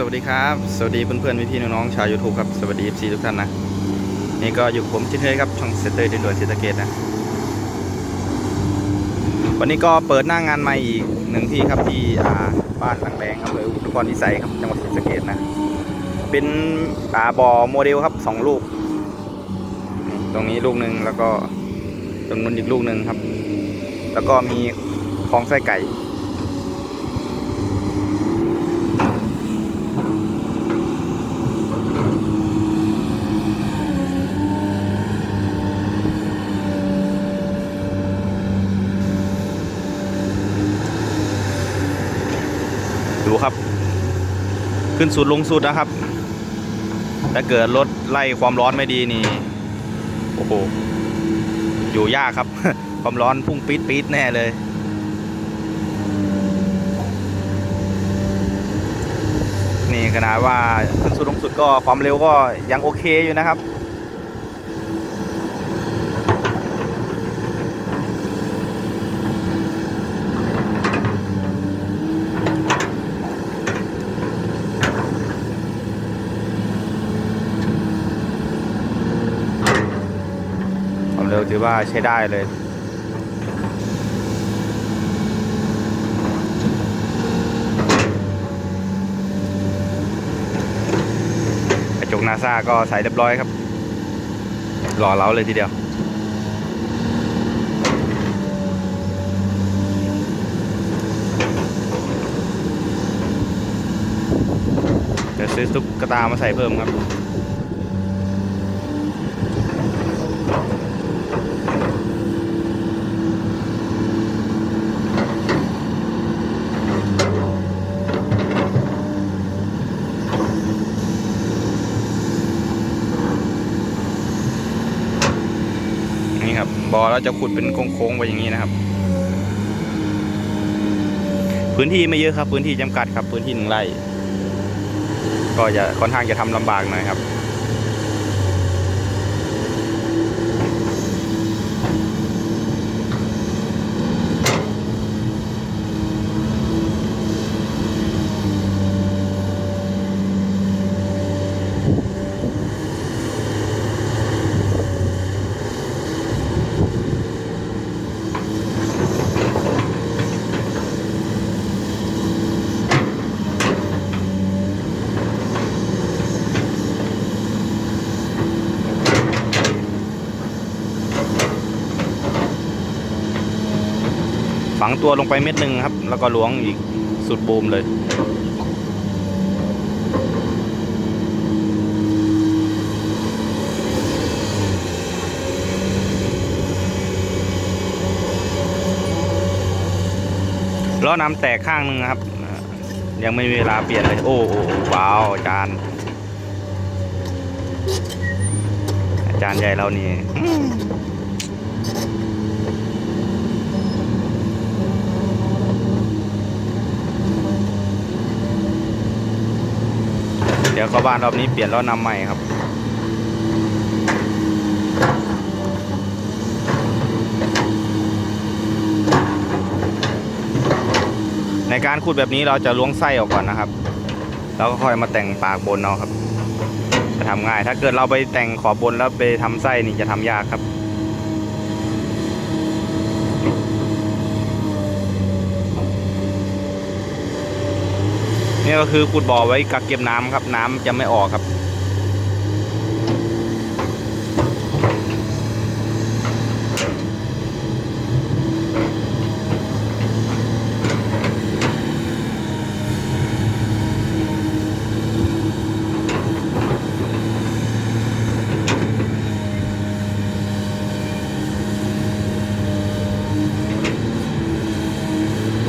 สวัสดีครับ สวัสดีเพื่อนๆพี่ๆน้องๆชาวยูทูบครับสวัสดีซีทุกท่านนะนี่ก็อยู่ผมที่เทยครับช่องเซตเตอร์ดินด่วนศรีสะเกดนะวันนี้ก็เปิดหน้างงานใหม่อีกหนึ่งที่ครับที่บ้านหลังแดงอำเภออุทุมพรพิสัยครับจังหวัดศรีสะเกดนะเป็นป่าบ่อโมเดลครับสองลูก ตรงนี้ลูกหนึ่งแล้วก็ตรงนู้นอีกลูกหนึ่งครับ แล้วก็มีคลองไส้ไก่ ขึ้นสุดลงสุดนะครับ ถ้าเกิดรถไล่ความร้อนไม่ดีนี่ โอ้โห อยู่ยากครับ ความร้อนพุ่งปี๊ดปี๊ดแน่เลย นี่ขนาดว่าขึ้นสุดลงสุดก็ความเร็วก็ยังโอเคอยู่นะครับ ความเร็ว ถือว่าใช้ได้เลยกระจกนาซาก็ใส่เรียบร้อยครับหล่อเล้าเลยทีเดียวเดี๋ยวซื้อตุ๊กตามาใส่เพิ่มครับ อเราจะขุดเป็นโค้งๆไปอย่างนี้นะครับ พื้นที่ไม่เยอะครับ พื้นที่จำกัดครับ พื้นที่หนึ่งไร่ ก็จะค่อนข้างจะทำลำบากหน่อยครับ งตัวลงไปเม็ดหนึ่งครับ แล้วก็ล้วงอีกสุดบูมเลยล้อน้ำแตกข้างหนึ่งครับ ยังไม่มีเวลาเปลี่ยนเลย โอ้โอ้โอ้ว้าวอาจารย์ อาจารย์ใหญ่เรานี่อืม เดี๋ยวเข้าบ้านรอบนี้เปลี่ยนล้อนำใหม่ครับในการขุดแบบนี้เราจะล้วงไส้ออกก่อนนะครับ แล้วก็ค่อยมาแต่งปากบนเอาครับ จะทำง่าย ถ้าเกิดเราไปแต่งขอบบนแล้วไปทำไส้นี่จะทำยากครับ นี่ก็คือขุดบ่อไว้กักเก็บน้ำครับ น้ำจะไม่ออกครับ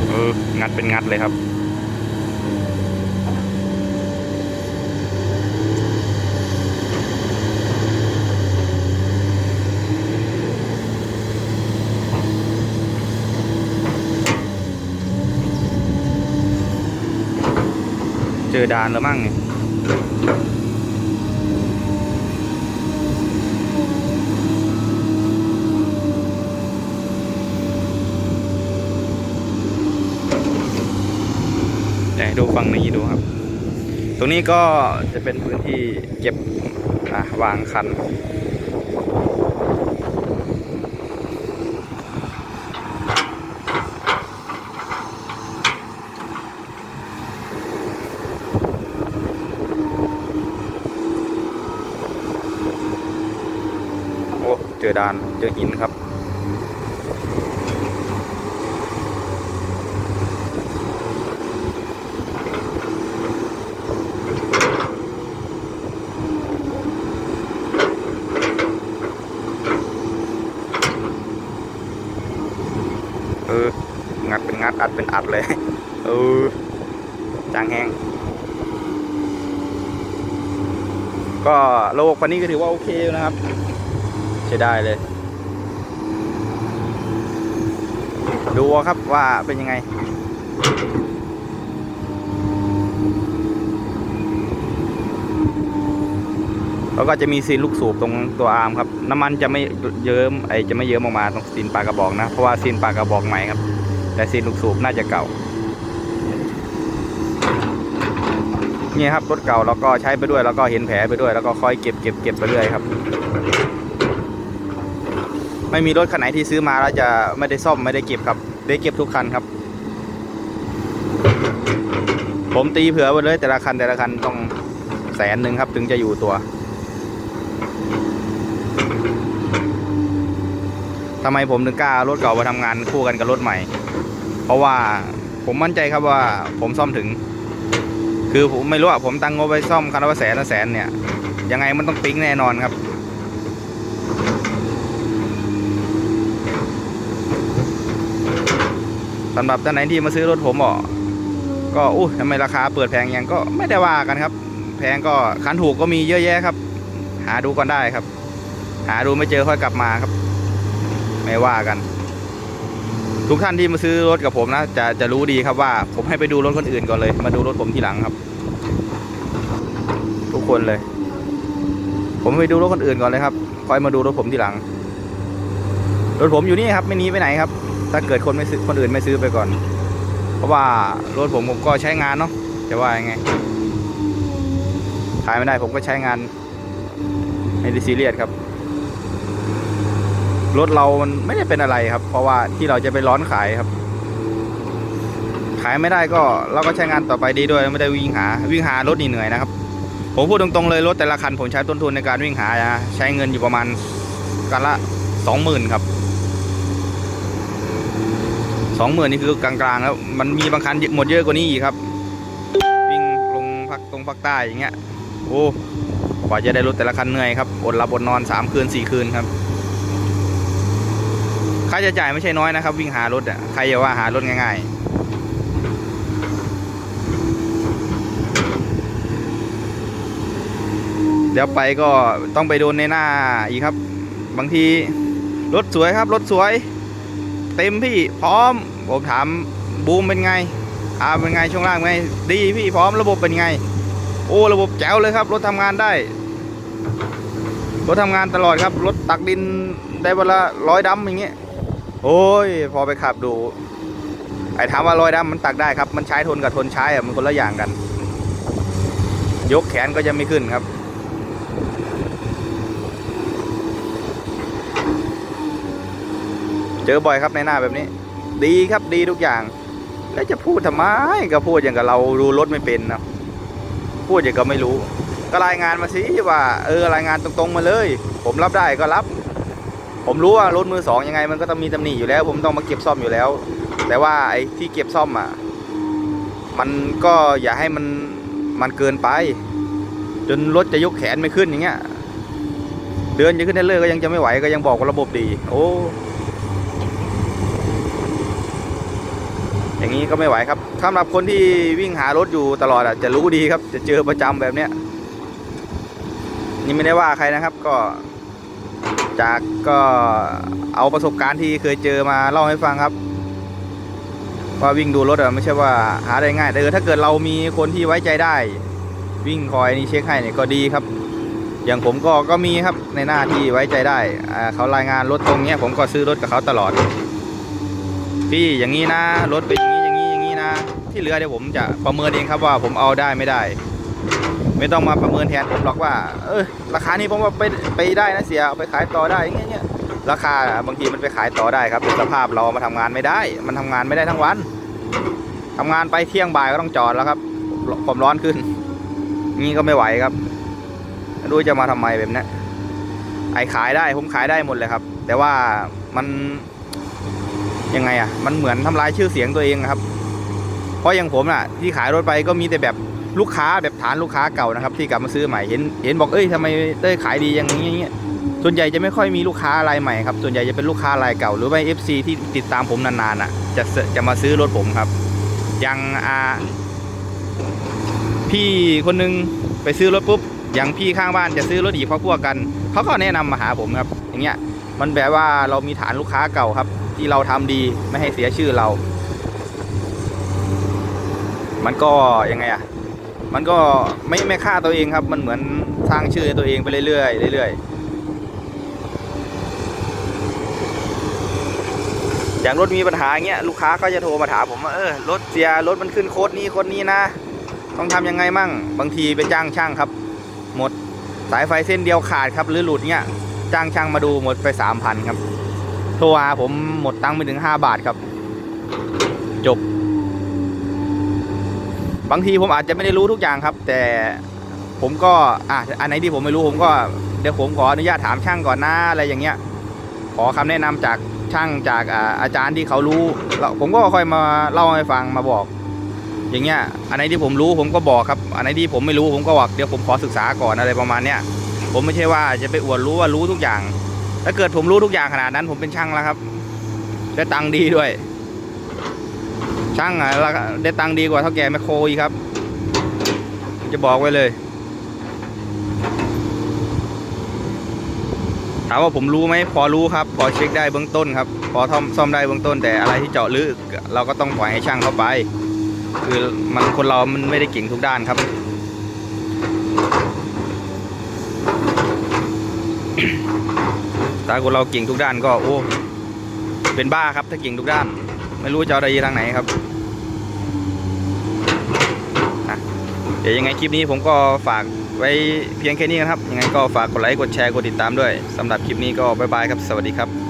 เอองัดเป็นงัดเลยครับ เจอดานแล้วมั่งเนี่ยแต่ดูฝั่งนี้ดูครับ ตรงนี้ก็จะเป็นพื้นที่เก็บอะวางคัน โอ้เจอดานเจอหินครับเออ งัดเป็นงัดอัดเป็นอัดเลย เออจางแห้ง ก็ระบบคันนี้ก็ถือว่าโอเคนะครับ ใช้ได้เลย ดูครับว่าเป็นยังไง แล้วก็จะมีซีนลูกสูบตรงตัวอาร์มครับ น้ำมันจะไม่เยิ้มไอจะไม่เยิ้มออกมาตรงซีนปากกระบอกนะ เพราะว่าซีนปากกระบอกใหม่ครับ แต่ซีนลูกสูบน่าจะเก่านี่ครับรถเก่าเราก็ใช้ไปด้วยแล้วก็เห็นแผลไปด้วย แล้วก็ค่อยเก็บเก็บเก็บไปเรื่อยครับ ไม่มีรถคันไหนที่ซื้อมาแล้วจะไม่ได้ซ่อมไม่ได้เก็บครับ ได้เก็บทุกคันครับ ผมตีเผื่อไว้เลยแต่ละคันแต่ละคันต้องแสนหนึ่งครับถึงจะอยู่ตัวทำไมผมถึงกล้ารถเก่ามาทำงานคู่กันกับรถใหม่ เพราะว่าผมมั่นใจครับว่าผมซ่อมถึง คือผมไม่รู้อะผมตั้งงบไปซ่อมคันละแสนละแสนเนี่ย ยังไงมันต้องปิ๊งแน่นอนครับ สำหรับท่านไหนที่มาซื้อรถผมอะก็อู้ทำไมราคาเปิดแพงยังก็ไม่ได้ว่ากันครับ แพงก็คันถูกก็มีเยอะแยะครับ หาดูก่อนได้ครับ หาดูไม่เจอค่อยกลับมาครับ ไม่ว่ากัน ทุกท่านที่มาซื้อรถกับผมนะจะจะรู้ดีครับว่า ผมให้ไปดูรถคนอื่นก่อนเลย มาดูรถผมทีหลังครับ ทุกคนเลย ผมไปดูรถคนอื่นก่อนเลยครับค่อยมาดูรถผมทีหลังรถผมอยู่นี่ครับไม่หนีไปไหนครับ ถ้าเกิดคนไม่ซื้อคนอื่นไม่ซื้อไปก่อน เพราะว่ารถผมผมก็ใช้งานเนาะจะว่ายังไงขายไม่ได้ผมก็ใช้งานไม่ได้ซีเรียสครับรถเรามันไม่ได้เป็นอะไรครับ เพราะว่าที่เราจะไปร้อนขายครับ ขายไม่ได้ก็เราก็ใช้งานต่อไปดีด้วยไม่ได้วิ่งหา วิ่งหารถนี่เหนื่อยนะครับ ผมพูดตรงๆเลยรถแต่ละคันผมใช้ต้นทุนในการวิ่งหานะใช้เงินอยู่ประมาณกันละสองหมื่นครับ สองหมื่นนี่คือกลางๆแล้วมันมีบางคันหมดเยอะกว่านี้อีกครับ วิ่งลงภาคตรงภาคใต้อย่างเงี้ยโอ้กว่าจะได้รถแต่ละคันเหนื่อยครับอดหลับอดนอนสามคืนสี่คืนครับค่าใช้จ่ายไม่ใช่น้อยนะครับ วิ่งหารถอะใครจะว่าหารถง่ายๆ เดี๋ยวไปก็ต้องไปโดนในหน้าอีกครับ บางทีรถสวยครับรถสวย เต็มพี่พร้อม ผมถามบูมเป็นไงอาเป็นไงช่วงล่างไง ดีพี่พร้อมระบบเป็นไง โอ้ระบบแจ๋วเลยครับ รถทำงานได้ รถทำงานตลอดครับ รถตักดินได้วันละร้อยดัมอย่างเงี้ยโอ้ย พอไปขับดู ไอ้ถามว่าร้อยดัมมันตักได้ครับ มันใช้ทนกับทนใช้อะมันคนละอย่างกัน ยกแขนก็จะไม่ขึ้นครับ เจอบ่อยครับในหน้าแบบนี้ ดีครับดีทุกอย่าง แล้วจะพูดทำไมก็พูดอย่างกับเราดูรถไม่เป็นนะพูดอย่างกับไม่รู้ ก็รายงานมาสิว่าเออรายงานตรงๆมาเลย ผมรับได้ก็รับ ผมรู้ว่ารถมือสองยังไง มันก็ต้องมีตำหนิอยู่แล้ว ผมต้องมาเก็บซ่อมอยู่แล้ว แต่ว่าไอ้ที่เก็บซ่อมอะมันก็อย่าให้มันมันเกินไป จนรถจะยกแขนไม่ขึ้นอย่างเงี้ยเดินจะขึ้นได้เลยก็ยังจะไม่ไหวก็ยังบอกว่าระบบดี โอ้ อย่างนี้ก็ไม่ไหวครับสำหรับคนที่วิ่งหารถอยู่ตลอดอะจะรู้ดีครับ จะเจอประจำแบบเนี้ยนี่ไม่ได้ว่าใครนะครับ ก็ จากก็เอาประสบการณ์ที่เคยเจอมาเล่าให้ฟังครับ ว่าวิ่งดูรถอะไม่ใช่ว่าหาได้ง่าย แต่ถ้าเกิดเรามีคนที่ไว้ใจได้ วิ่งคอยนี่เช็คให้เนี่ยก็ดีครับ อย่างผมก็ก็มีครับในหน้าที่ไว้ใจได้เขารายงานรถตรงเนี้ยผมก็ซื้อรถกับเขาตลอดพี่อย่างนี้นะรถเป็นอย่างนี้ ที่เหลือเดี๋ยวผมจะประเมินเองครับว่าผมเอาได้ไม่ได้ ไม่ต้องมาประเมินแทนผมหรอกว่า เออราคานี้ผมว่าไปไปได้นะเสียเอาไปขายต่อได้อย่างเงี้ยเงี้ยราคาบางทีมันไปขายต่อได้ครับแต่สภาพเรามาทำงานไม่ได้ มันทำงานไม่ได้ทั้งวันทำงานไปเที่ยงบ่ายก็ต้องจอดแล้วครับความร้อนขึ้นงี้ก็ไม่ไหวครับไม่รู้จะมาทำไมแบบนี้ไอ้ขายได้ผมขายได้หมดเลยครับ แต่ว่ามันยังไงอะ มันเหมือนทำลายชื่อเสียงตัวเองครับ เพราะอย่างผมอะที่ขายรถไปก็มีแต่แบบลูกค้าแบบฐานลูกค้าเก่านะครับ ที่กลับมาซื้อใหม่เห็นเห็นบอกเอ้ยทำไมเต้ยขายดีอย่างนี้อย่างเงี้ยส่วนใหญ่จะไม่ค่อยมีลูกค้ารายใหม่ครับส่วนใหญ่จะเป็นลูกค้ารายเก่า หรือว่า FC ที่ติดตามผมนานๆอะจะจะจะมาซื้อรถผมครับอย่างอ่าพี่คนนึงไปซื้อรถปุ๊บอย่างพี่ข้างบ้านจะซื้อรถอีกเพราะพวกกันเขาก็แนะนำมาหาผมครับ อย่างเงี้ยมันแบบว่าเรามีฐานลูกค้าเก่าครับ ที่เราทำดีไม่ให้เสียชื่อเรา มันก็ยังไงอะมันก็ไม่ไม่ฆ่าตัวเองครับ มันเหมือนสร้างชื่อให้ตัวเองไปเรื่อยๆเรื่อยๆอย่างรถมีปัญหาเงี้ยลูกค้าก็จะโทรมาถามผมว่าเออรถเสียรถมันขึ้นโคดนี้โคดนี้นะ ต้องทำยังไงมั่ง บางทีไปจ้างช่างครับ หมดสายไฟเส้นเดียวขาดครับ หรือหลุดเงี้ยจ้างช่างมาดูหมดไปสามพันครับ โทรหาผมหมดตังค์ไปถึงห้าบาทครับ จบ บางทีผมอาจจะไม่ได้รู้ทุกอย่างครับ แต่ผมก็อะอันไหนที่ผมไม่รู้ผมก็เดี๋ยวผมขออนุญาตถามช่างก่อนนะอะไรอย่างเงี้ย ขอคำแนะนำจากช่างจากอ่าอาจารย์ที่เขารู้แล้วผมก็ค่อยมาเล่าให้ฟังมาบอก อย่างเงี้ย อันไหนที่ผมรู้ผมก็บอกครับ อันไหนที่ผมไม่รู้ผมก็บอกเดี๋ยวผมขอศึกษาก่อนอะไรประมาณเนี้ยผมไม่ใช่ว่าจะไปอวดรู้ว่ารู้ทุกอย่าง ถ้าเกิดผมรู้ทุกอย่างขนาดนั้น ผมเป็นช่างแล้วครับได้ตังค์ดีด้วย ช่างอะได้ตังค์ดีกว่าเท่าแก่แมคโครอีกครับ จะบอกไว้เลย ถามว่าผมรู้ไหมพอรู้ครับ พอเช็คได้เบื้องต้นครับ พอทอมซ่อมได้เบื้องต้น แต่อะไรที่เจาะลึกเราก็ต้องปล่อยให้ช่างเข้าไป คือมันคนเรามันไม่ได้เก่งทุกด้านครับถ้าคนเราเก่งทุกด้านก็โอ้เป็นบ้าครับถ้าเก่งทุกด้าน ไม่รู้จะเอาอะไรทางไหนครับอะ เดี๋ยวยังไงคลิปนี้ผมก็ฝากไว้เพียงแค่นี้นะครับ ยังไงก็ฝากกดไลค์กดแชร์กดติดตามด้วยสำหรับคลิปนี้ก็บ๊ายบายครับ สวัสดีครับ